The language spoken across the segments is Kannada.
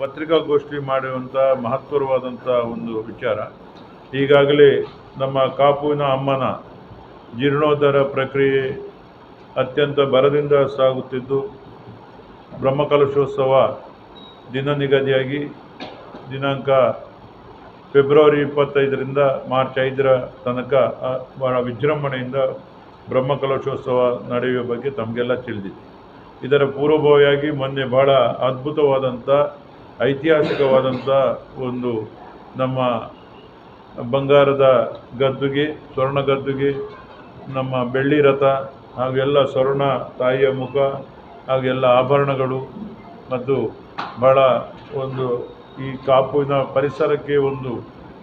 ಪತ್ರಿಕಾಗೋಷ್ಠಿ ಮಾಡುವಂಥ ಮಹತ್ವರವಾದಂಥ ಒಂದು ವಿಚಾರ. ಈಗಾಗಲೇ ನಮ್ಮ ಕಾಪುವಿನ ಅಮ್ಮನ ಜೀರ್ಣೋದ್ಧಾರ ಪ್ರಕ್ರಿಯೆ ಅತ್ಯಂತ ಬರದಿಂದ ಸಾಗುತ್ತಿದ್ದು, ಬ್ರಹ್ಮಕಲಶೋತ್ಸವ ದಿನ ನಿಗದಿಯಾಗಿ ದಿನಾಂಕ ಫೆಬ್ರವರಿ ಇಪ್ಪತ್ತೈದರಿಂದ ಮಾರ್ಚ್ ಐದರ ತನಕ ಬಹಳ ವಿಜೃಂಭಣೆಯಿಂದ ಬ್ರಹ್ಮಕಲಶೋತ್ಸವ ನಡೆಯುವ ಬಗ್ಗೆ ತಮಗೆಲ್ಲ ತಿಳಿದಿದೆ. ಇದರ ಪೂರ್ವಭಾವಿಯಾಗಿ ಮೊನ್ನೆ ಬಹಳ ಅದ್ಭುತವಾದಂಥ ಐತಿಹಾಸಿಕವಾದಂಥ ಒಂದು ನಮ್ಮ ಬಂಗಾರದ ಗದ್ದುಗೆ, ಸ್ವರ್ಣ ಗದ್ದುಗೆ, ನಮ್ಮ ಬೆಳ್ಳಿ ರಥ ಹಾಗೂ ಎಲ್ಲ ಸ್ವರ್ಣ ತಾಯಿಯ ಮುಖ ಹಾಗೂ ಎಲ್ಲ ಆಭರಣಗಳು ಮತ್ತು ಬಹಳ ಒಂದು ಈ ಕಾಪುವಿನ ಪರಿಸರಕ್ಕೆ ಒಂದು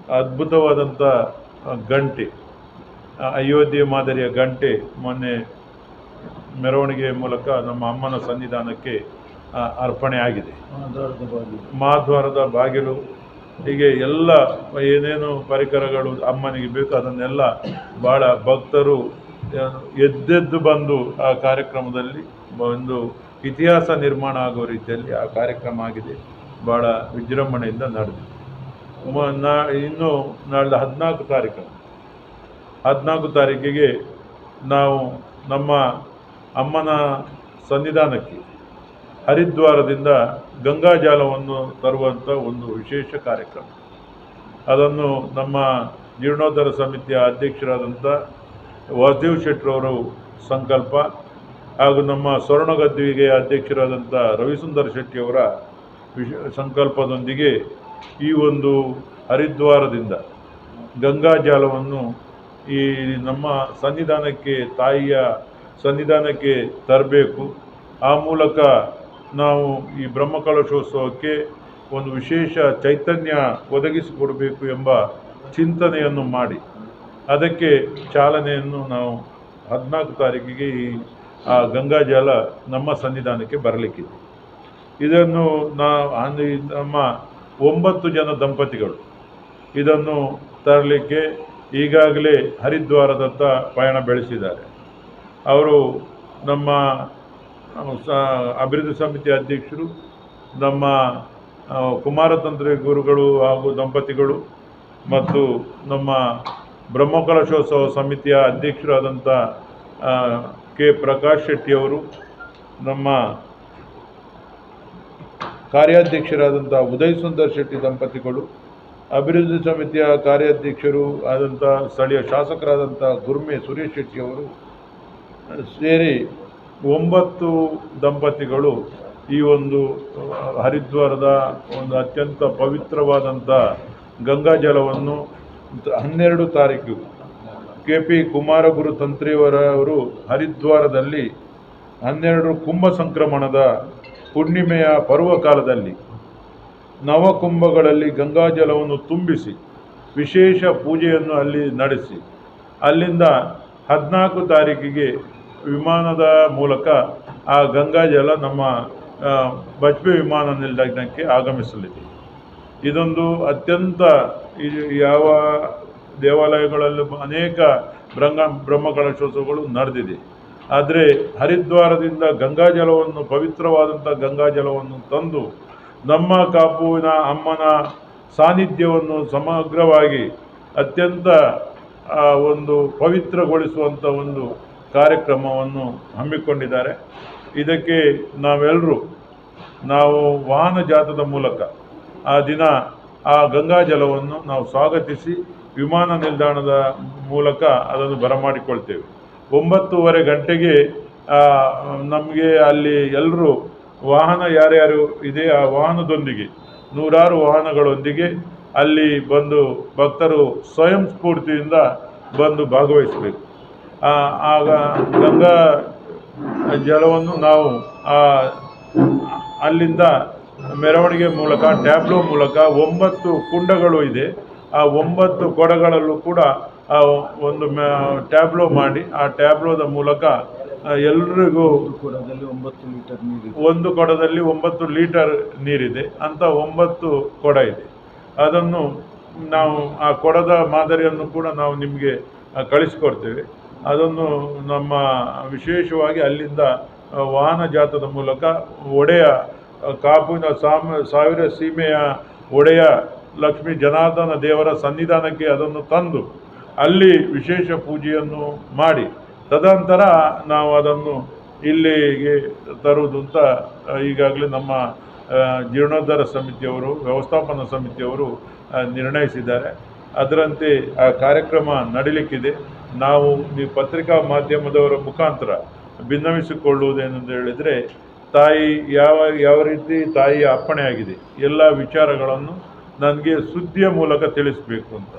ಅದ್ಭುತವಾದಂಥ ಗಂಟೆ, ಅಯೋಧ್ಯೆ ಮಾದರಿಯ ಗಂಟೆ ಮೊನ್ನೆ ಮೆರವಣಿಗೆ ಮೂಲಕ ನಮ್ಮ ಅಮ್ಮನ ಸನ್ನಿಧಾನಕ್ಕೆ ಅರ್ಪಣೆ ಆಗಿದೆ. ಮಹಾದ್ವಾರದ ಬಾಗಿಲು ಹೀಗೆ ಎಲ್ಲ ಏನೇನು ಪರಿಕರಗಳು ಅಮ್ಮನಿಗೆ ಬೇಕು ಅದನ್ನೆಲ್ಲ ಭಾಳ ಭಕ್ತರು ಎದ್ದೆದ್ದು ಬಂದು ಆ ಕಾರ್ಯಕ್ರಮದಲ್ಲಿ ಒಂದು ಇತಿಹಾಸ ನಿರ್ಮಾಣ ಆಗೋ ರೀತಿಯಲ್ಲಿ ಆ ಕಾರ್ಯಕ್ರಮ ಆಗಿದೆ. ಭಾಳ ವಿಜೃಂಭಣೆಯಿಂದ ನಡೆದಿದೆ. ನಾ ಇನ್ನು ನಾಳೆ ಹದಿನಾಲ್ಕು ತಾರೀಕು. ಹದಿನಾಲ್ಕು ತಾರೀಕಿಗೆ ನಾವು ನಮ್ಮ ಅಮ್ಮನ ಸನ್ನಿಧಾನಕ್ಕೆ ಹರಿದ್ವಾರದಿಂದ ಗಂಗಾಜಲವನ್ನು ತರುವಂಥ ಒಂದು ವಿಶೇಷ ಕಾರ್ಯಕ್ರಮ. ಅದನ್ನು ನಮ್ಮ ಜೀರ್ಣೋದ್ಧಾರ ಸಮಿತಿಯ ಅಧ್ಯಕ್ಷರಾದಂಥ ವಾಸುದೇವ್ ಶೆಟ್ಟರವರು ಸಂಕಲ್ಪ ಹಾಗೂ ನಮ್ಮ ಸ್ವರ್ಣಗದ್ದಿಗೆ ಅಧ್ಯಕ್ಷರಾದಂಥ ರವಿಸುಂದರ್ ಶೆಟ್ಟಿಯವರ ವಿಶ, ಸಂಕಲ್ಪದೊಂದಿಗೆ ಈ ಒಂದು ಹರಿದ್ವಾರದಿಂದ ಗಂಗಾಜಲವನ್ನು ಈ ನಮ್ಮ ಸನ್ನಿಧಾನಕ್ಕೆ ತಾಯಿಯ ಸನ್ನಿಧಾನಕ್ಕೆ ತರಬೇಕು. ಆ ಮೂಲಕ ನಾವು ಈ ಬ್ರಹ್ಮಕಲಶೋತ್ಸವಕ್ಕೆ ಒಂದು ವಿಶೇಷ ಚೈತನ್ಯ ಒದಗಿಸಿಕೊಡಬೇಕು ಎಂಬ ಚಿಂತನೆಯನ್ನು ಮಾಡಿ. ಅದಕ್ಕೆ ಚಾಲನೆಯನ್ನು ನಾವು ಹದಿನಾಲ್ಕು ತಾರೀಕಿಗೆ ಈ, ಆ ಗಂಗಾಜಲ ನಮ್ಮ ಸನ್ನಿಧಾನಕ್ಕೆ ಬರಲಿಕ್ಕಿದೆ. ಇದನ್ನು ನಾ ನಮ್ಮ ಒಂಬತ್ತು ಜನ ದಂಪತಿಗಳು ಇದನ್ನು ತರಲಿಕ್ಕೆ ಈಗಾಗಲೇ ಹರಿದ್ವಾರದತ್ತ ಪಯಣ ಬೆಳೆಸಿದ್ದಾರೆ. ಅವರು ನಮ್ಮ ಅಭಿವೃದ್ಧಿ ಸಮಿತಿ ಅಧ್ಯಕ್ಷರು, ನಮ್ಮ ಕುಮಾರತಂತ್ರ ಗುರುಗಳು ಹಾಗೂ ದಂಪತಿಗಳು ಮತ್ತು ನಮ್ಮ ಬ್ರಹ್ಮಕಲಶೋತ್ಸವ ಸಮಿತಿಯ ಅಧ್ಯಕ್ಷರಾದಂಥ ಕೆ. ಪ್ರಕಾಶ್ ಶೆಟ್ಟಿಯವರು ನಮ್ಮ ಕಾರ್ಯಾಧ್ಯಕ್ಷರಾದಂಥ ಉದಯ್ ಸುಂದರ್ ಶೆಟ್ಟಿ ದಂಪತಿಗಳು, ಅಭಿವೃದ್ಧಿ ಸಮಿತಿಯ ಕಾರ್ಯಾಧ್ಯಕ್ಷರು ಆದಂಥ ಸ್ಥಳೀಯ ಶಾಸಕರಾದಂಥ ಗುರ್ಮೆ ಸುರೇಶ್ ಶೆಟ್ಟಿಯವರು ಸೇರಿ ಒಂಬತ್ತು ದಂಪತಿಗಳು ಈ ಒಂದು ಹರಿದ್ವಾರದ ಒಂದು ಅತ್ಯಂತ ಪವಿತ್ರವಾದಂಥ ಗಂಗಾಜಲವನ್ನು ಹನ್ನೆರಡು ತಾರೀಕು ಕೆ ಪಿ ಕುಮಾರಗುರು ತಂತ್ರಿಯವರವರು ಹರಿದ್ವಾರದಲ್ಲಿ ಹನ್ನೆರಡು ಕುಂಭ ಸಂಕ್ರಮಣದ ಹುಣ್ಣಿಮೆಯ ಪರ್ವಕಾಲದಲ್ಲಿ ನವಕುಂಭಗಳಲ್ಲಿ ಗಂಗಾಜಲವನ್ನು ತುಂಬಿಸಿ ವಿಶೇಷ ಪೂಜೆಯನ್ನು ಅಲ್ಲಿ ನಡೆಸಿ. ಅಲ್ಲಿಂದ ಹದಿನಾಲ್ಕು ತಾರೀಕಿಗೆ ವಿಮಾನದ ಮೂಲಕ ಆ ಗಂಗಾಜಲ ನಮ್ಮ ಆ, ಬಜ್ಪೆ ವಿಮಾನ ನಿಲ್ದಾಣಕ್ಕೆ ಆಗಮಿಸಲಿದೆ. ಇದೊಂದು ಅತ್ಯಂತ ಯಾವ ದೇವಾಲಯಗಳಲ್ಲೂ ಅನೇಕ ಬ್ರಹ್ಮ ಬ್ರಹ್ಮಕಲಶೋತ್ಸವಗಳು ನಡೆದಿದೆ. ಆದರೆ ಹರಿದ್ವಾರದಿಂದ ಗಂಗಾಜಲವನ್ನು ಪವಿತ್ರವಾದಂಥ ಗಂಗಾಜಲವನ್ನು ತಂದು ನಮ್ಮ ಕಾಪುವಿನ ಅಮ್ಮನ ಸಾನ್ನಿಧ್ಯವನ್ನು ಸಮಗ್ರವಾಗಿ ಅತ್ಯಂತ ಒಂದು ಪವಿತ್ರಗೊಳಿಸುವಂಥ ಒಂದು ಕಾರ್ಯಕ್ರಮವನ್ನು ಹಮ್ಮಿಕೊಂಡಿದ್ದಾರೆ. ಇದಕ್ಕೆ ನಾವೆಲ್ಲರೂ ನಾವು ವಾಹನ ಜಾಥದ ಮೂಲಕ ಆ ದಿನ ಆ ಗಂಗಾಜಲವನ್ನು ನಾವು ಸ್ವಾಗತಿಸಿ ವಿಮಾನ ನಿಲ್ದಾಣದ ಮೂಲಕ ಅದನ್ನು ಬರಮಾಡಿಕೊಳ್ತೇವೆ. ಒಂಬತ್ತೂವರೆ ಗಂಟೆಗೆ ನಮಗೆ ಅಲ್ಲಿ ಎಲ್ಲರೂ ವಾಹನ ಯಾರ್ಯಾರು ಇದೆ ಆ ವಾಹನದೊಂದಿಗೆ, ನೂರಾರು ವಾಹನಗಳೊಂದಿಗೆ ಅಲ್ಲಿ ಬಂದು ಭಕ್ತರು ಸ್ವಯಂ ಸ್ಫೂರ್ತಿಯಿಂದ ಬಂದು ಭಾಗವಹಿಸಬೇಕು. ಆ, ಆಗ ಗಂಗಾ ಜಲವನ್ನು ನಾವು ಆ, ಅಲ್ಲಿಂದ ಮೆರವಣಿಗೆ ಮೂಲಕ ಟ್ಯಾಬ್ಲೋ ಮೂಲಕ ಒಂಬತ್ತು ಕುಂಡಗಳು ಇದೆ. ಆ ಒಂಬತ್ತು ಕೊಡಗಳಲ್ಲೂ ಕೂಡ ಒಂದು ಟ್ಯಾಬ್ಲೋ ಮಾಡಿ ಆ ಟ್ಯಾಬ್ಲೋದ ಮೂಲಕ ಎಲ್ರಿಗೂ ಕೊಡದಲ್ಲಿ ಒಂಬತ್ತು ಲೀಟರ್ ನೀರು ಒಂದು ಕೊಡದಲ್ಲಿ ಒಂಬತ್ತು ಲೀಟರ್ ನೀರಿದೆ. ಅಂತ ಒಂಬತ್ತು ಕೊಡ ಇದೆ. ಅದನ್ನು ನಾವು ಆ ಕೊಡದ ಮಾದರಿಯನ್ನು ಕೂಡ ನಾವು ನಿಮಗೆ ಕಳಿಸ್ಕೊಡ್ತೇವೆ. ಅದನ್ನು ನಮ್ಮ ವಿಶೇಷವಾಗಿ ಅಲ್ಲಿಂದ ವಾಹನ ಜಾಥದ ಮೂಲಕ ಒಡೆಯ ಕಾಪುವಿನ ಸಾಮ, ಸಾವಿರ ಸೀಮೆಯ ಒಡೆಯ ಲಕ್ಷ್ಮೀ ಜನಾರ್ದನ ದೇವರ ಸನ್ನಿಧಾನಕ್ಕೆ ಅದನ್ನು ತಂದು ಅಲ್ಲಿ ವಿಶೇಷ ಪೂಜೆಯನ್ನು ಮಾಡಿ. ತದನಂತರ ನಾವು ಅದನ್ನು ಇಲ್ಲಿಗೆ ತರುವುದು ಅಂತ ಈಗಾಗಲೇ ನಮ್ಮ ಜೀರ್ಣೋದ್ಧಾರ ಸಮಿತಿಯವರು, ವ್ಯವಸ್ಥಾಪನಾ ಸಮಿತಿಯವರು ನಿರ್ಣಯಿಸಿದ್ದಾರೆ. ಅದರಂತೆ ಆ ಕಾರ್ಯಕ್ರಮ ನಡೀಲಿಕ್ಕಿದೆ. ನಾವು ಈ ಪತ್ರಿಕಾ ಮಾಧ್ಯಮದವರ ಮುಖಾಂತರ ಭಿನ್ನವಿಸಿಕೊಳ್ಳುವುದೇನೆಂದು ಹೇಳಿದರೆ, ತಾಯಿ ಯಾವ ಯಾವ ರೀತಿ ತಾಯಿಯ ಅಪ್ಪಣೆ ಆಗಿದೆ, ಎಲ್ಲ ವಿಚಾರಗಳನ್ನು ನನಗೆ ಸುದ್ದಿಯ ಮೂಲಕ ತಿಳಿಸಬೇಕು ಅಂತ.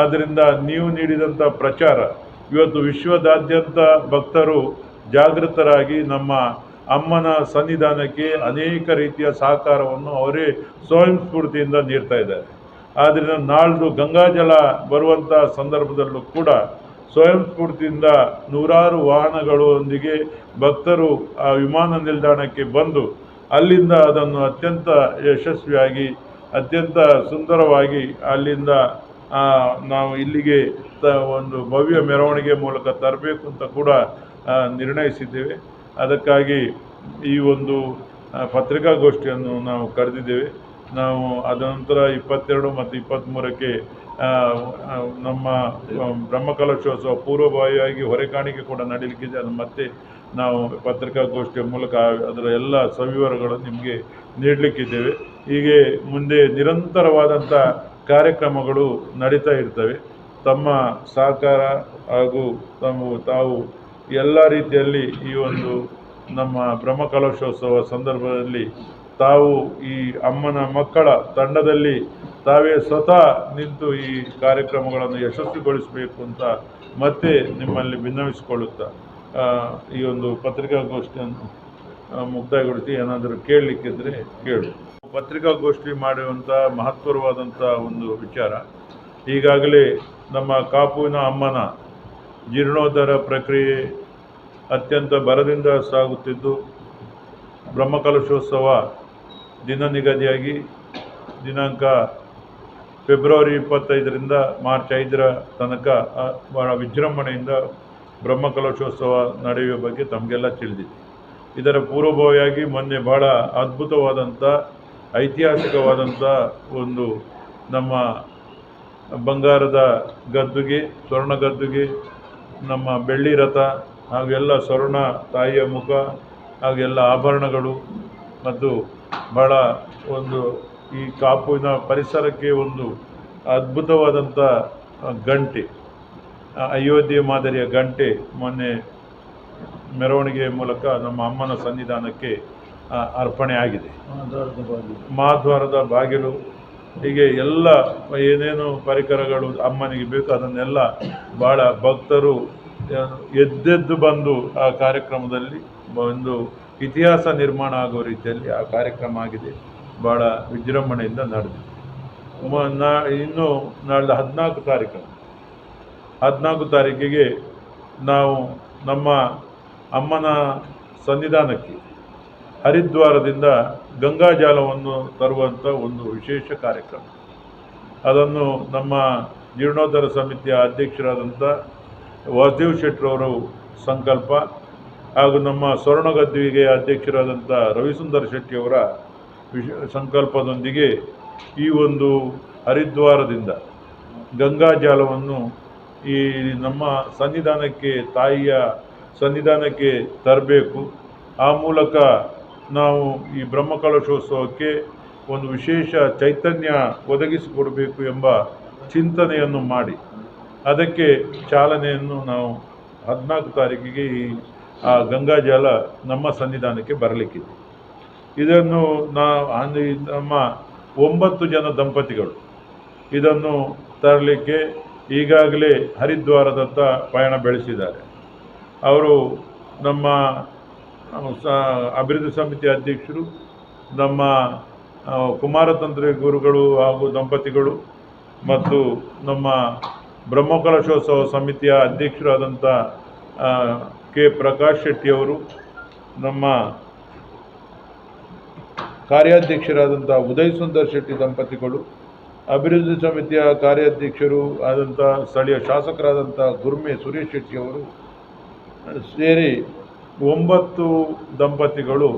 ಆದ್ದರಿಂದ ನೀವು ನೀಡಿದಂಥ ಪ್ರಚಾರ, ಇವತ್ತು ವಿಶ್ವದಾದ್ಯಂತ ಭಕ್ತರು ಜಾಗೃತರಾಗಿ ನಮ್ಮ ಅಮ್ಮನ ಸನ್ನಿಧಾನಕ್ಕೆ ಅನೇಕ ರೀತಿಯ ಸಹಕಾರವನ್ನು ಅವರೇ ಸ್ವಯಂ ಸ್ಫೂರ್ತಿಯಿಂದ ನೀಡ್ತಾ ಇದ್ದಾರೆ. ಆದ್ದರಿಂದ ನಾಳ್ದು ಗಂಗಾಜಲ ಬರುವಂಥ ಸಂದರ್ಭದಲ್ಲೂ ಕೂಡ ಸ್ವಯಂ ಸ್ಫೂರ್ತಿಯಿಂದ ನೂರಾರು ವಾಹನಗಳೊಂದಿಗೆ ಭಕ್ತರು ಆ ವಿಮಾನ ನಿಲ್ದಾಣಕ್ಕೆ ಬಂದು ಅಲ್ಲಿಂದ ಅದನ್ನು ಅತ್ಯಂತ ಯಶಸ್ವಿಯಾಗಿ, ಅತ್ಯಂತ ಸುಂದರವಾಗಿ ಅಲ್ಲಿಂದ ನಾವು ಇಲ್ಲಿಗೆ ತ, ಒಂದು ಭವ್ಯ ಮೆರವಣಿಗೆ ಮೂಲಕ ತರಬೇಕು ಅಂತ ಕೂಡ ನಿರ್ಣಯಿಸಿದ್ದೇವೆ. ಅದಕ್ಕಾಗಿ ಈ ಒಂದು ಪತ್ರಿಕಾಗೋಷ್ಠಿಯನ್ನು ನಾವು ಕರೆದಿದ್ದೇವೆ. ನಾವು ಅದ ನಂತರ ಇಪ್ಪತ್ತೆರಡು ಮತ್ತು ಇಪ್ಪತ್ತ್ಮೂರಕ್ಕೆ ನಮ್ಮ ಬ್ರಹ್ಮಕಲಶೋತ್ಸವ ಪೂರ್ವಭಾವಿಯಾಗಿ ಹೊರೆಕಾಣಿಕೆ ಕೂಡ ನಡೀಲಿಕ್ಕಿದೆ. ಅದು ಮತ್ತೆ ನಾವು ಪತ್ರಿಕಾಗೋಷ್ಠಿಯ ಮೂಲಕ ಅದರ ಎಲ್ಲ ಸವಿವರಗಳು ನಿಮಗೆ ನೀಡಲಿಕ್ಕಿದ್ದೇವೆ. ಹೀಗೆ ಮುಂದೆ ನಿರಂತರವಾದಂಥ ಕಾರ್ಯಕ್ರಮಗಳು ನಡೀತಾ ಇರ್ತವೆ. ತಮ್ಮ ಸಹಕಾರ ಹಾಗೂ ತಮ್ಮ ತಾವು ಎಲ್ಲ ರೀತಿಯಲ್ಲಿ ಈ ಒಂದು ನಮ್ಮ ಬ್ರಹ್ಮಕಲಶೋತ್ಸವ ಸಂದರ್ಭದಲ್ಲಿ ತಾವು ಈ ಅಮ್ಮನ ಮಕ್ಕಳ ತಂಡದಲ್ಲಿ ತಾವೇ ಸ್ವತಃ ನಿಂತು ಈ ಕಾರ್ಯಕ್ರಮಗಳನ್ನು ಯಶಸ್ವಿಗೊಳಿಸಬೇಕು ಅಂತ ಮತ್ತೆ ನಿಮ್ಮಲ್ಲಿ ಭಿನ್ನವಿಸಿಕೊಳ್ಳುತ್ತಾ ಈ ಒಂದು ಪತ್ರಿಕಾಗೋಷ್ಠಿಯನ್ನು ಮುಕ್ತಾಯಗೊಳಿಸಿ ಏನಾದರೂ ಕೇಳಲಿಕ್ಕಿದ್ರೆ ಕೇಳು. ಪತ್ರಿಕಾಗೋಷ್ಠಿ ಮಾಡುವಂಥ ಮಹತ್ವರವಾದಂಥ ಒಂದು ವಿಚಾರ, ಈಗಾಗಲೇ ನಮ್ಮ ಕಾಪುವಿನ ಅಮ್ಮನ ಜೀರ್ಣೋದ್ಧಾರ ಪ್ರಕ್ರಿಯೆ ಅತ್ಯಂತ ಬರದಿಂದ ಸಾಗುತ್ತಿದ್ದು, ಬ್ರಹ್ಮಕಲಶೋತ್ಸವ ದಿನ ನಿಗದಿಯಾಗಿ ದಿನಾಂಕ ಫೆಬ್ರವರಿ ಇಪ್ಪತ್ತೈದರಿಂದ ಮಾರ್ಚ್ ಐದರ ತನಕ ಬಹಳ ವಿಜೃಂಭಣೆಯಿಂದ ಬ್ರಹ್ಮಕಲಶೋತ್ಸವ ನಡೆಯುವ ಬಗ್ಗೆ ತಮಗೆಲ್ಲ ತಿಳಿದಿದೆ. ಇದರ ಪೂರ್ವಭಾವಿಯಾಗಿ ಮೊನ್ನೆ ಬಹಳ ಅದ್ಭುತವಾದಂಥ, ಐತಿಹಾಸಿಕವಾದಂಥ ಒಂದು ನಮ್ಮ ಬಂಗಾರದ ಗದ್ದುಗೆ, ಸ್ವರ್ಣ ಗದ್ದುಗೆ, ನಮ್ಮ ಬೆಳ್ಳಿ ರಥ, ಹಾಗೆಲ್ಲ ಸ್ವರ್ಣ ತಾಯಿಯ ಮುಖ, ಹಾಗೆಲ್ಲ ಆಭರಣಗಳು ಮತ್ತು ಬಹಳ ಒಂದು ಈ ಕಾಪುವಿನ ಪರಿಸರಕ್ಕೆ ಒಂದು ಅದ್ಭುತವಾದಂಥ ಗಂಟೆ ಅಯೋಧ್ಯೆ ಮಾದರಿಯ ಗಂಟೆ ಮೊನ್ನೆ ಮೆರವಣಿಗೆ ಮೂಲಕ ನಮ್ಮ ಅಮ್ಮನ ಸನ್ನಿಧಾನಕ್ಕೆ ಅರ್ಪಣೆ ಆಗಿದೆ. ಮಹಾದ್ವಾರದ ಬಾಗಿಲು, ಹೀಗೆ ಎಲ್ಲ ಏನೇನು ಪರಿಕರಗಳು ಅಮ್ಮನಿಗೆ ಬೇಕು ಅದನ್ನೆಲ್ಲ ಭಾಳ ಭಕ್ತರು ಎದ್ದೆದ್ದು ಬಂದು ಆ ಕಾರ್ಯಕ್ರಮದಲ್ಲಿ ಒಂದು ಇತಿಹಾಸ ನಿರ್ಮಾಣ ಆಗೋ ರೀತಿಯಲ್ಲಿ ಆ ಕಾರ್ಯಕ್ರಮ ಆಗಿದೆ. ಭಾಳ ವಿಜೃಂಭಣೆಯಿಂದ ನಡೆದಿದೆ. ನಾ, ಇನ್ನು ನಾಳೆ ಹದಿನಾಲ್ಕು ತಾರೀಕು ಹದಿನಾಲ್ಕು ತಾರೀಕಿಗೆ ನಾವು ನಮ್ಮ ಅಮ್ಮನ ಸನ್ನಿಧಾನಕ್ಕೆ ಹರಿದ್ವಾರದಿಂದ ಗಂಗಾಜಲವನ್ನು ತರುವಂಥ ಒಂದು ವಿಶೇಷ ಕಾರ್ಯಕ್ರಮ. ಅದನ್ನು ನಮ್ಮ ಜೀರ್ಣೋದ್ಧಾರ ಸಮಿತಿಯ ಅಧ್ಯಕ್ಷರಾದಂಥ ವಾಸುದೇವ್ ಶೆಟ್ಟರವರು ಸಂಕಲ್ಪ ಹಾಗೂ ನಮ್ಮ ಸ್ವರ್ಣಗದ್ದುವಿಗೆ ಅಧ್ಯಕ್ಷರಾದಂಥ ರವಿಸುಂದರ್ ಶೆಟ್ಟಿಯವರ ವಿಶ ಸಂಕಲ್ಪದೊಂದಿಗೆ ಈ ಒಂದು ಹರಿದ್ವಾರದಿಂದ ಗಂಗಾಜಲವನ್ನು ಈ ನಮ್ಮ ಸನ್ನಿಧಾನಕ್ಕೆ, ತಾಯಿಯ ಸನ್ನಿಧಾನಕ್ಕೆ ತರಬೇಕು. ಆ ಮೂಲಕ ನಾವು ಈ ಬ್ರಹ್ಮಕಲಶೋತ್ಸವಕ್ಕೆ ಒಂದು ವಿಶೇಷ ಚೈತನ್ಯ ಒದಗಿಸಿಕೊಡಬೇಕು ಎಂಬ ಚಿಂತನೆಯನ್ನು ಮಾಡಿ. ಅದಕ್ಕೆ ಚಾಲನೆಯನ್ನು ನಾವು ಹದಿನಾಲ್ಕು ತಾರೀಕಿಗೆ ಈ ಆ ಗಂಗಾಜಲ ನಮ್ಮ ಸನ್ನಿಧಾನಕ್ಕೆ ಬರಲಿಕ್ಕಿದೆ ಇದನ್ನು ನಾ ನಮ್ಮ ಒಂಬತ್ತು ಜನ ದಂಪತಿಗಳು ಇದನ್ನು ತರಲಿಕ್ಕೆ ಈಗಾಗಲೇ ಹರಿದ್ವಾರದತ್ತ ಪಯಣ ಬೆಳೆಸಿದ್ದಾರೆ. ಅವರು ನಮ್ಮ ಅಭಿವೃದ್ಧಿ ಸಮಿತಿ ಅಧ್ಯಕ್ಷರು, ನಮ್ಮ ಕುಮಾರತಂತ್ರ ಗುರುಗಳು ಹಾಗೂ ದಂಪತಿಗಳು ಮತ್ತು ನಮ್ಮ ಬ್ರಹ್ಮಕಲಶೋತ್ಸವ ಸಮಿತಿಯ ಅಧ್ಯಕ್ಷರಾದಂಥ ಕೆ ಪ್ರಕಾಶ್ ಶೆಟ್ಟಿಯವರು ನಮ್ಮ ಕಾರ್ಯಾಧ್ಯಕ್ಷರಾದಂಥ ಉದಯ್ ಸುಂದರ್ ಶೆಟ್ಟಿ ದಂಪತಿಗಳು, ಅಭಿವೃದ್ಧಿ ಸಮಿತಿಯ ಕಾರ್ಯಾಧ್ಯಕ್ಷರು ಆದಂಥ ಸ್ಥಳೀಯ ಶಾಸಕರಾದಂಥ ಗುರ್ಮೆ ಸುರೇಶ್ ಶೆಟ್ಟಿಯವರು ಸೇರಿ ಒಂಬತ್ತು ದಂಪತಿಗಳು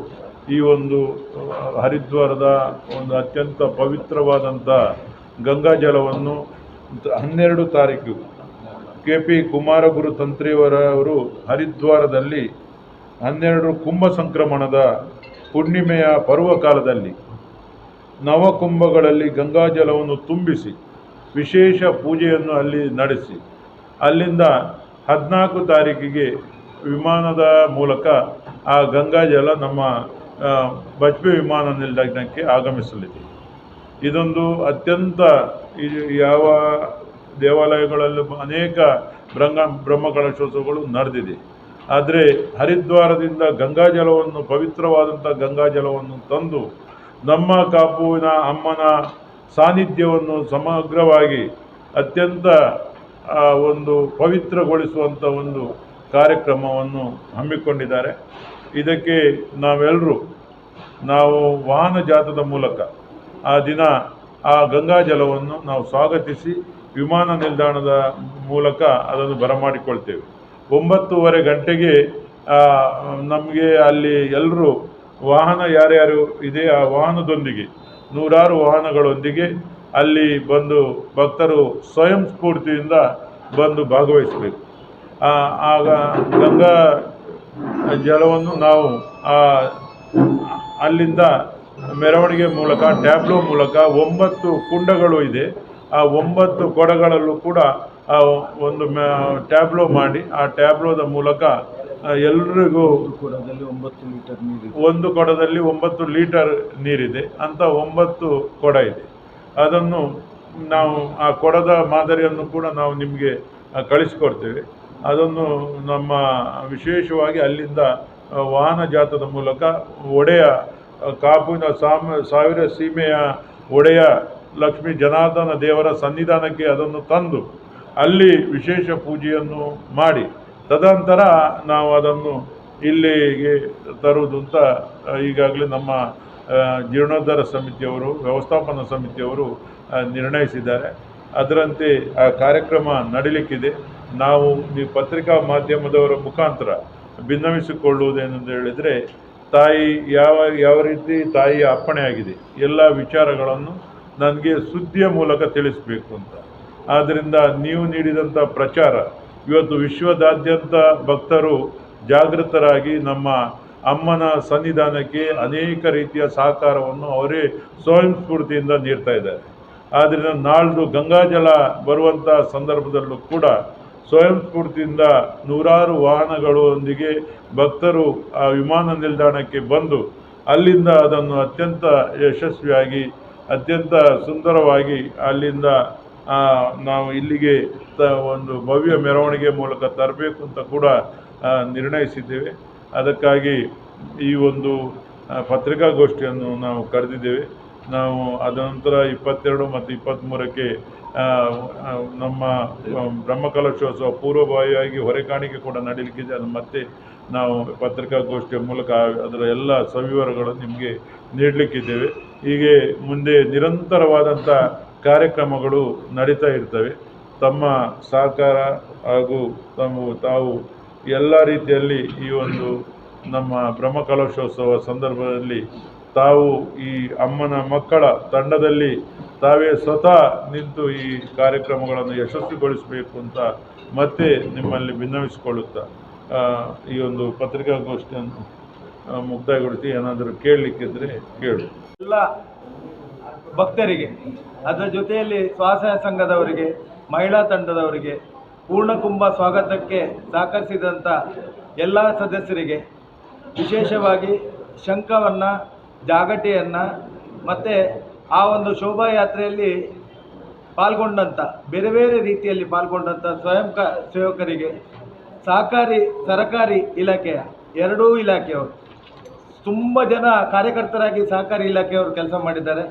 ಈ ಒಂದು ಹರಿದ್ವಾರದ ಒಂದು ಅತ್ಯಂತ ಪವಿತ್ರವಾದಂಥ ಗಂಗಾಜಲವನ್ನು ಹನ್ನೆರಡು ತಾರೀಕು ಕೆ ಪಿ ಕುಮಾರಗುರು ತಂತ್ರಿಯವರವರು ಹರಿದ್ವಾರದಲ್ಲಿ ಹನ್ನೆರಡು ಕುಂಭ ಸಂಕ್ರಮಣದ ಹುಣ್ಣಿಮೆಯ ಪರ್ವಕಾಲದಲ್ಲಿ ನವಕುಂಭಗಳಲ್ಲಿ ಗಂಗಾಜಲವನ್ನು ತುಂಬಿಸಿ ವಿಶೇಷ ಪೂಜೆಯನ್ನು ಅಲ್ಲಿ ನಡೆಸಿ. ಅಲ್ಲಿಂದ ಹದಿನಾಲ್ಕು ತಾರೀಕಿಗೆ ವಿಮಾನದ ಮೂಲಕ ಆ ಗಂಗಾಜಲ ನಮ್ಮ ಬಜ್ಪೆ ವಿಮಾನ ನಿಲ್ದಾಣಕ್ಕೆ ಆಗಮಿಸಲಿದೆ. ಇದೊಂದು ಅತ್ಯಂತ ಯಾವ ದೇವಾಲಯಗಳಲ್ಲೂ ಅನೇಕ ಬ್ರಹ್ಮ ಬ್ರಹ್ಮಕಲಶೋತ್ಸವಗಳು ನಡೆದಿದೆ. ಆದರೆ ಹರಿದ್ವಾರದಿಂದ ಗಂಗಾಜಲವನ್ನು ಪವಿತ್ರವಾದಂಥ ಗಂಗಾಜಲವನ್ನು ತಂದು ನಮ್ಮ ಕಾಪುವಿನ ಅಮ್ಮನ ಸಾನ್ನಿಧ್ಯವನ್ನು ಸಮಗ್ರವಾಗಿ ಅತ್ಯಂತ ಒಂದು ಪವಿತ್ರಗೊಳಿಸುವಂಥ ಒಂದು ಕಾರ್ಯಕ್ರಮವನ್ನು ಹಮ್ಮಿಕೊಂಡಿದ್ದಾರೆ. ಇದಕ್ಕೆ ನಾವೆಲ್ಲರೂ ನಾವು ವಾಹನ ಜಾಥದ ಮೂಲಕ ಆ ದಿನ ಆ ಗಂಗಾಜಲವನ್ನು ನಾವು ಸ್ವಾಗತಿಸಿ ವಿಮಾನ ನಿಲ್ದಾಣದ ಮೂಲಕ ಅದನ್ನು ಬರಮಾಡಿಕೊಳ್ತೇವೆ. ಒಂಬತ್ತೂವರೆ ಗಂಟೆಗೆ ನಮಗೆ ಅಲ್ಲಿ ಎಲ್ಲರೂ ವಾಹನ ಯಾರ್ಯಾರು ಇದೆ, ಆ ವಾಹನದೊಂದಿಗೆ, ನೂರಾರು ವಾಹನಗಳೊಂದಿಗೆ ಅಲ್ಲಿ ಬಂದು ಭಕ್ತರು ಸ್ವಯಂ ಸ್ಫೂರ್ತಿಯಿಂದ ಬಂದು ಭಾಗವಹಿಸಬೇಕು. ಆಗ ಗಂಗಾ ಜಲವನ್ನು ನಾವು ಅಲ್ಲಿಂದ ಮೆರವಣಿಗೆ ಮೂಲಕ, ಟ್ಯಾಬ್ಲೋ ಮೂಲಕ ಒಂಬತ್ತು ಕುಂಡಗಳು ಇದೆ. ಆ ಒಂಬತ್ತು ಕೊಡಗಳಲ್ಲೂ ಕೂಡ ಆ ಒಂದು ಮ್ಯಾ- ಟ್ಯಾಬ್ಲೋ ಮಾಡಿ ಆ ಟ್ಯಾಬ್ಲೋದ ಮೂಲಕ ಎಲ್ರಿಗೂ ಕೊಡದಲ್ಲಿ ಒಂಬತ್ತು ಲೀಟರ್ ನೀರು ಒಂದು ಕೊಡದಲ್ಲಿ ಒಂಬತ್ತು ಲೀಟರ್ ನೀರಿದೆ. ಅಂತ ಒಂಬತ್ತು ಕೊಡ ಇದೆ. ಅದನ್ನು ನಾವು ಆ ಕೊಡದ ಮಾದರಿಯನ್ನು ಕೂಡ ನಾವು ನಿಮಗೆ ಕಳಿಸಿಕೊಡ್ತೇವೆ. ಅದನ್ನು ನಮ್ಮ ವಿಶೇಷವಾಗಿ ಅಲ್ಲಿಂದ ವಾಹನ ಜಾತದ ಮೂಲಕ ಒಡೆಯ ಕಾಪುನ ಕಾಪುವಿನ ಸಾಮ ಸಾವಿರ ಸೀಮೆಯ ಒಡೆಯ ಲಕ್ಷ್ಮೀ ಜನಾರ್ದನ ದೇವರ ಸನ್ನಿಧಾನಕ್ಕೆ ಅದನ್ನು ತಂದು ಅಲ್ಲಿ ವಿಶೇಷ ಪೂಜೆಯನ್ನು ಮಾಡಿ. ತದನಂತರ ನಾವು ಅದನ್ನು ಇಲ್ಲಿಗೆ ತರುವುದು ಅಂತ ಈಗಾಗಲೇ ನಮ್ಮ ಜೀರ್ಣೋದ್ಧಾರ ಸಮಿತಿಯವರು, ವ್ಯವಸ್ಥಾಪನಾ ಸಮಿತಿಯವರು ನಿರ್ಣಯಿಸಿದ್ದಾರೆ. ಅದರಂತೆ ಆ ಕಾರ್ಯಕ್ರಮ ನಡೀಲಿಕ್ಕಿದೆ. ನಾವು ಈ ಪತ್ರಿಕಾ ಮಾಧ್ಯಮದವರ ಮುಖಾಂತರ ಭಿನ್ನವಿಸಿಕೊಳ್ಳುವುದೇನೆಂದು ಹೇಳಿದರೆ, ತಾಯಿ ಯಾವ ಯಾವ ರೀತಿ ತಾಯಿಯ ಅಪ್ಪಣೆಯಾಗಿದೆ, ಎಲ್ಲ ವಿಚಾರಗಳನ್ನು ನನಗೆ ಸುದ್ದಿಯ ಮೂಲಕ ತಿಳಿಸಬೇಕು ಅಂತ. ಆದ್ದರಿಂದ ನೀವು ನೀಡಿದಂಥ ಪ್ರಚಾರ, ಇವತ್ತು ವಿಶ್ವದಾದ್ಯಂತ ಭಕ್ತರು ಜಾಗೃತರಾಗಿ ನಮ್ಮ ಅಮ್ಮನ ಸನ್ನಿಧಾನಕ್ಕೆ ಅನೇಕ ರೀತಿಯ ಸಹಕಾರವನ್ನು ಅವರೇ ಸ್ವಯಂ ಸ್ಫೂರ್ತಿಯಿಂದ ನೀಡ್ತಾ ಇದ್ದಾರೆ. ಆದ್ದರಿಂದ ನಾಳ್ದು ಗಂಗಾಜಲ ಬರುವಂಥ ಸಂದರ್ಭದಲ್ಲೂ ಕೂಡ ಸ್ವಯಂ ಸ್ಫೂರ್ತಿಯಿಂದ ನೂರಾರು ವಾಹನಗಳೊಂದಿಗೆ ಭಕ್ತರು ಆ ವಿಮಾನ ನಿಲ್ದಾಣಕ್ಕೆ ಬಂದು ಅಲ್ಲಿಂದ ಅದನ್ನು ಅತ್ಯಂತ ಯಶಸ್ವಿಯಾಗಿ ಅತ್ಯಂತ ಸುಂದರವಾಗಿ ಅಲ್ಲಿಂದ ನಾವು ಇಲ್ಲಿಗೆ ತ, ಒಂದು ಭವ್ಯ ಮೆರವಣಿಗೆ ಮೂಲಕ ತರಬೇಕು ಅಂತ ಕೂಡ ನಿರ್ಣಯಿಸಿದ್ದೇವೆ. ಅದಕ್ಕಾಗಿ ಈ ಒಂದು ಪತ್ರಿಕಾಗೋಷ್ಠಿಯನ್ನು ನಾವು ಕರೆದಿದ್ದೇವೆ. ನಾವು ಅದನಂತರ ಇಪ್ಪತ್ತೆರಡು ಮತ್ತು ಇಪ್ಪತ್ತ್ಮೂರಕ್ಕೆ ನಮ್ಮ ಬ್ರಹ್ಮಕಲಶೋತ್ಸವ ಪೂರ್ವಭಾವಿಯಾಗಿ ಹೊರೆಕಾಣಿಕೆ ಕೂಡ ನಡೀಲಿಕ್ಕಿದೆ. ಅದು ಮತ್ತೆ ನಾವು ಪತ್ರಿಕಾಗೋಷ್ಠಿಯ ಮೂಲಕ ಅದರ ಎಲ್ಲ ಸವಿವರಗಳನ್ನು ನಿಮಗೆ ನೀಡಲಿಕ್ಕಿದ್ದೇವೆ. ಹೀಗೆ ಮುಂದೆ ನಿರಂತರವಾದಂಥ ಕಾರ್ಯಕ್ರಮಗಳು ನಡೀತಾ ಇರ್ತವೆ. ತಮ್ಮ ಸಹಕಾರ ಹಾಗೂ ತಮ್ಮ ತಾವು ಎಲ್ಲ ರೀತಿಯಲ್ಲಿ ಈ ಒಂದು ನಮ್ಮ ಬ್ರಹ್ಮಕಲಶೋತ್ಸವ ಸಂದರ್ಭದಲ್ಲಿ ತಾವು ಈ ಅಮ್ಮನ ಮಕ್ಕಳ ತಂಡದಲ್ಲಿ ತಾವೇ ಸ್ವತಃ ನಿಂತು ಈ ಕಾರ್ಯಕ್ರಮಗಳನ್ನು ಯಶಸ್ವಿಗೊಳಿಸಬೇಕು ಅಂತ ಮತ್ತೆ ನಿಮ್ಮಲ್ಲಿ ಭಿನ್ನವಿಸಿಕೊಳ್ಳುತ್ತಾ ಈ ಒಂದು ಪತ್ರಿಕಾಗೋಷ್ಠಿಯನ್ನು ಮುಕ್ತಾಯಗೊಳಿಸಿ ಏನಾದರೂ ಕೇಳಲಿಕ್ಕಿದ್ರೆ ಕೇಳು. ಎಲ್ಲ ಭಕ್ತರಿಗೆ, ಅದರ ಜೊತೆಯಲ್ಲಿ ಸ್ವಸಹಾಯ ಸಂಘದವರಿಗೆ, ಮಹಿಳಾ ತಂಡದವರಿಗೆ ಪೂರ್ಣಕುಂಭ ಸ್ವಾಗತಕ್ಕೆ ಸಹಕರಿಸಿದಂಥ ಎಲ್ಲ ಸದಸ್ಯರಿಗೆ ವಿಶೇಷವಾಗಿ ಶಂಖವನ್ನು, ಜಾಗಟೆಯನ್ನು ಮತ್ತು ಆ ಒಂದು ಶೋಭಾಯಾತ್ರೆಯಲ್ಲಿ ಪಾಲ್ಗೊಂಡಂಥ ಬೇರೆ ಬೇರೆ ರೀತಿಯಲ್ಲಿ ಪಾಲ್ಗೊಂಡಂಥ ಸ್ವಯಂ ಸೇವಕರಿಗೆ ಸಹಕಾರಿ ಸರಕಾರಿ ಇಲಾಖೆಯ ಎರಡೂ ಇಲಾಖೆಯವರು, ತುಂಬ ಜನ ಕಾರ್ಯಕರ್ತರಾಗಿ ಸಹಕಾರಿ ಇಲಾಖೆಯವರು ಕೆಲಸ ಮಾಡಿದ್ದಾರೆ.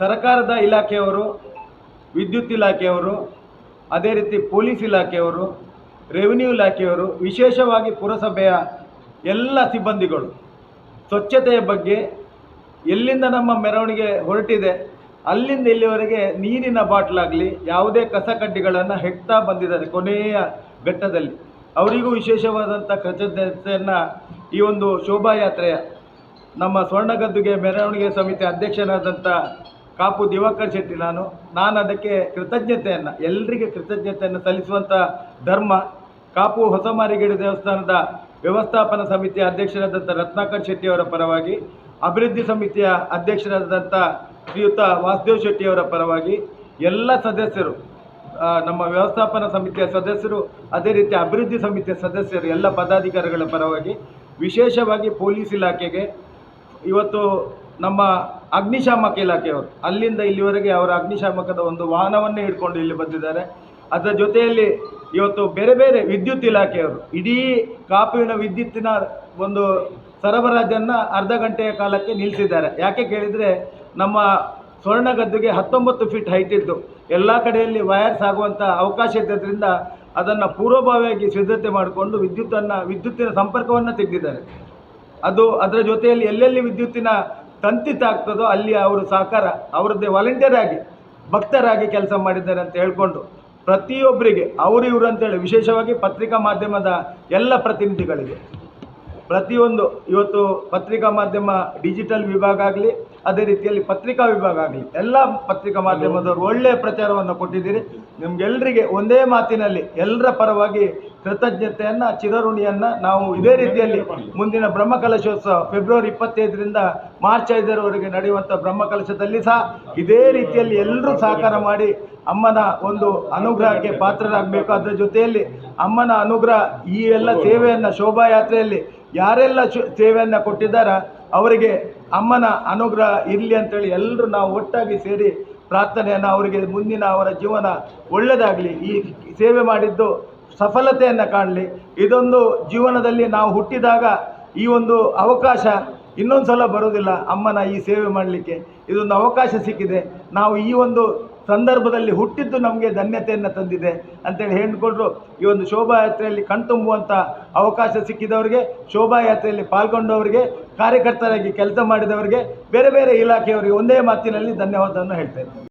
ಸರ್ಕಾರದ ಇಲಾಖೆಯವರು, ವಿದ್ಯುತ್ ಇಲಾಖೆಯವರು, ಅದೇ ರೀತಿ ಪೊಲೀಸ್ ಇಲಾಖೆಯವರು, ರೆವಿನ್ಯೂ ಇಲಾಖೆಯವರು, ವಿಶೇಷವಾಗಿ ಪುರಸಭೆಯ ಎಲ್ಲ ಸಿಬ್ಬಂದಿಗಳು, ಸ್ವಚ್ಛತೆಯ ಬಗ್ಗೆ ಎಲ್ಲಿಂದ ನಮ್ಮ ಮೆರವಣಿಗೆ ಹೊರಟಿದೆ, ಅಲ್ಲಿಂದ ಇಲ್ಲಿವರೆಗೆ ನೀರಿನ ಬಾಟ್ಲಾಗಲಿ ಯಾವುದೇ ಕಸ ಕಡ್ಡಿಗಳನ್ನು ಹೆಕ್ತಾ ಬಂದಿದ್ದಾರೆ ಕೊನೆಯ ಘಟ್ಟದಲ್ಲಿ. ಅವರಿಗೂ ವಿಶೇಷವಾದಂಥ ಕೃತಜ್ಞತೆಯನ್ನು ಈ ಒಂದು ಶೋಭಾಯಾತ್ರೆಯ ನಮ್ಮ ಸ್ವರ್ಣಗದ್ದುಗೆ ಮೆರವಣಿಗೆ ಸಮಿತಿ ಅಧ್ಯಕ್ಷನಾದಂಥ ಕಾಪು ದಿವಾಕರ್ ಶೆಟ್ಟಿ ನಾನು. ನಾನು ಅದಕ್ಕೆ ಕೃತಜ್ಞತೆಯನ್ನು ಎಲ್ಲರಿಗೆ ಕೃತಜ್ಞತೆಯನ್ನು ಸಲ್ಲಿಸುವಂಥ ಧರ್ಮ, ಕಾಪು ಹೊಸಮಾರಿಗಿಡಿ ದೇವಸ್ಥಾನದ ವ್ಯವಸ್ಥಾಪನಾ ಸಮಿತಿಯ ಅಧ್ಯಕ್ಷರಾದಂಥ ರತ್ನಾಕರ್ ಶೆಟ್ಟಿಯವರ ಪರವಾಗಿ, ಅಭಿವೃದ್ಧಿ ಸಮಿತಿಯ ಅಧ್ಯಕ್ಷರಾದಂಥ ಶ್ರೀಯುತ ವಾಸುದೇವ್ ಶೆಟ್ಟಿಯವರ ಪರವಾಗಿ ಎಲ್ಲ ಸದಸ್ಯರು ನಮ್ಮ ವ್ಯವಸ್ಥಾಪನಾ ಸಮಿತಿಯ ಸದಸ್ಯರು, ಅದೇ ರೀತಿ ಅಭಿವೃದ್ಧಿ ಸಮಿತಿಯ ಸದಸ್ಯರು, ಎಲ್ಲ ಪದಾಧಿಕಾರಿಗಳ ಪರವಾಗಿ ವಿಶೇಷವಾಗಿ ಪೊಲೀಸ್ ಇಲಾಖೆಗೆ ಇವತ್ತು ನಮ್ಮ ಅಗ್ನಿಶಾಮಕ ಇಲಾಖೆಯವರು, ಅಲ್ಲಿಂದ ಇಲ್ಲಿವರೆಗೆ ಅವರ ಅಗ್ನಿಶಾಮಕದ ಒಂದು ವಾಹನವನ್ನೇ ಹಿಡ್ಕೊಂಡು ಇಲ್ಲಿ ಬಂದಿದ್ದಾರೆ. ಅದರ ಜೊತೆಯಲ್ಲಿ ಇವತ್ತು ಬೇರೆ ಬೇರೆ ವಿದ್ಯುತ್ ಇಲಾಖೆಯವರು, ಇಡೀ ಕಾಪುವಿನ ವಿದ್ಯುತ್ತಿನ ಒಂದು ಸರಬರಾಜನ್ನು ಅರ್ಧ ಗಂಟೆಯ ಕಾಲಕ್ಕೆ ನಿಲ್ಲಿಸಿದ್ದಾರೆ. ಯಾಕೆ ಕೇಳಿದರೆ ನಮ್ಮ ಸ್ವರ್ಣಗದ್ದುಗೆ ಹತ್ತೊಂಬತ್ತು ಫೀಟ್ ಹೈಟ್ ಇದ್ದು ಎಲ್ಲ ಕಡೆಯಲ್ಲಿ ವಯರ್ಸ್ ಆಗುವಂಥ ಅವಕಾಶ ಇದ್ದರಿಂದ ಅದನ್ನು ಪೂರ್ವಭಾವಿಯಾಗಿ ಸಿದ್ಧತೆ ಮಾಡಿಕೊಂಡು ವಿದ್ಯುತ್ತನ್ನು, ವಿದ್ಯುತ್ತಿನ ಸಂಪರ್ಕವನ್ನು ತೆಗೆದಿದ್ದಾರೆ. ಅದು ಅದರ ಜೊತೆಯಲ್ಲಿ ಎಲ್ಲೆಲ್ಲಿ ವಿದ್ಯುತ್ತಿನ ತಂತಿ ತಾಗ್ತದೋ ಅಲ್ಲಿ ಅವರು ಸಹಕಾರ ಅವರದ್ದೇ ವಾಲಂಟಿಯರ್ ಆಗಿ, ಭಕ್ತರಾಗಿ ಕೆಲಸ ಮಾಡಿದ್ದಾರೆ ಅಂತ ಹೇಳ್ಕೊಂಡು ಪ್ರತಿಯೊಬ್ಬರಿಗೆ, ಅವರು ಇವರು ಅಂತೇಳಿ ವಿಶೇಷವಾಗಿ ಪತ್ರಿಕಾ ಮಾಧ್ಯಮದ ಎಲ್ಲ ಪ್ರತಿನಿಧಿಗಳಿಗೆ ಪ್ರತಿಯೊಂದು ಇವತ್ತು ಪತ್ರಿಕಾ ಮಾಧ್ಯಮ ಡಿಜಿಟಲ್ ವಿಭಾಗ ಆಗಲಿ, ಅದೇ ರೀತಿಯಲ್ಲಿ ಪತ್ರಿಕಾ ವಿಭಾಗ ಆಗಲಿ, ಎಲ್ಲ ಪತ್ರಿಕಾ ಮಾಧ್ಯಮದವರು ಒಳ್ಳೆಯ ಪ್ರಚಾರವನ್ನು ಕೊಟ್ಟಿದ್ದೀರಿ. ನಿಮ್ಗೆಲ್ಲರಿಗೆ ಒಂದೇ ಮಾತಿನಲ್ಲಿ ಎಲ್ಲರ ಪರವಾಗಿ ಕೃತಜ್ಞತೆಯನ್ನು, ಚಿರಋಣಿಯನ್ನು ನಾವು ಇದೇ ರೀತಿಯಲ್ಲಿ ಮುಂದಿನ ಬ್ರಹ್ಮಕಲಶೋತ್ಸವ ಫೆಬ್ರವರಿ ಇಪ್ಪತ್ತೈದರಿಂದ ಮಾರ್ಚ್ ಐದರವರೆಗೆ ನಡೆಯುವಂಥ ಬ್ರಹ್ಮಕಲಶದಲ್ಲಿ ಸಹ ಇದೇ ರೀತಿಯಲ್ಲಿ ಎಲ್ಲರೂ ಸಹಕಾರ ಮಾಡಿ ಅಮ್ಮನ ಒಂದು ಅನುಗ್ರಹಕ್ಕೆ ಪಾತ್ರರಾಗಬೇಕು. ಅದರ ಜೊತೆಯಲ್ಲಿ ಅಮ್ಮನ ಅನುಗ್ರಹ ಈ ಎಲ್ಲ ಸೇವೆಯನ್ನು ಶೋಭಾಯಾತ್ರೆಯಲ್ಲಿ ಯಾರೆಲ್ಲ ಸೇವೆಯನ್ನು ಕೊಟ್ಟಿದ್ದಾರೆ, ಅವರಿಗೆ ಅಮ್ಮನ ಅನುಗ್ರಹ ಇರಲಿ ಅಂತೇಳಿ ಎಲ್ಲರೂ ನಾವು ಒಟ್ಟಾಗಿ ಸೇರಿ ಪ್ರಾರ್ಥನೆಯನ್ನು ಅವರಿಗೆ ಮುಂದಿನ ಅವರ ಜೀವನ ಒಳ್ಳೆಯದಾಗಲಿ ಈ ಸೇವೆ ಮಾಡಿದ್ದು ಸಫಲತೆಯನ್ನು ಕಾಣಲಿ. ಇದೊಂದು ಜೀವನದಲ್ಲಿ ನಾವು ಹುಟ್ಟಿದಾಗ ಈ ಒಂದು ಅವಕಾಶ ಇನ್ನೊಂದು ಸಲ ಬರೋದಿಲ್ಲ ಅಮ್ಮನ ಈ ಸೇವೆ ಮಾಡಲಿಕ್ಕೆ. ಇದೊಂದು ಅವಕಾಶ ಸಿಕ್ಕಿದೆ. ನಾವು ಈ ಒಂದು ಸಂದರ್ಭದಲ್ಲಿ ಹುಟ್ಟಿದ್ದು ನಮಗೆ ಧನ್ಯತೆಯನ್ನು ತಂದಿದೆ ಅಂತೇಳಿ ಹೇಳಿಕೊಂಡ್ರು ಈ ಒಂದು ಶೋಭಾಯಾತ್ರೆಯಲ್ಲಿ ಕಣ್ತುಂಬುವಂಥ ಅವಕಾಶ ಸಿಕ್ಕಿದವರಿಗೆ, ಶೋಭಾಯಾತ್ರೆಯಲ್ಲಿ ಪಾಲ್ಗೊಂಡವರಿಗೆ, ಕಾರ್ಯಕರ್ತರಾಗಿ ಕೆಲಸ ಮಾಡಿದವರಿಗೆ, ಬೇರೆ ಬೇರೆ ಇಲಾಖೆಯವರಿಗೆ ಒಂದೇ ಮಾತಿನಲ್ಲಿ ಧನ್ಯವಾದವನ್ನು ಹೇಳ್ತಾ ಇದ್ದೇನೆ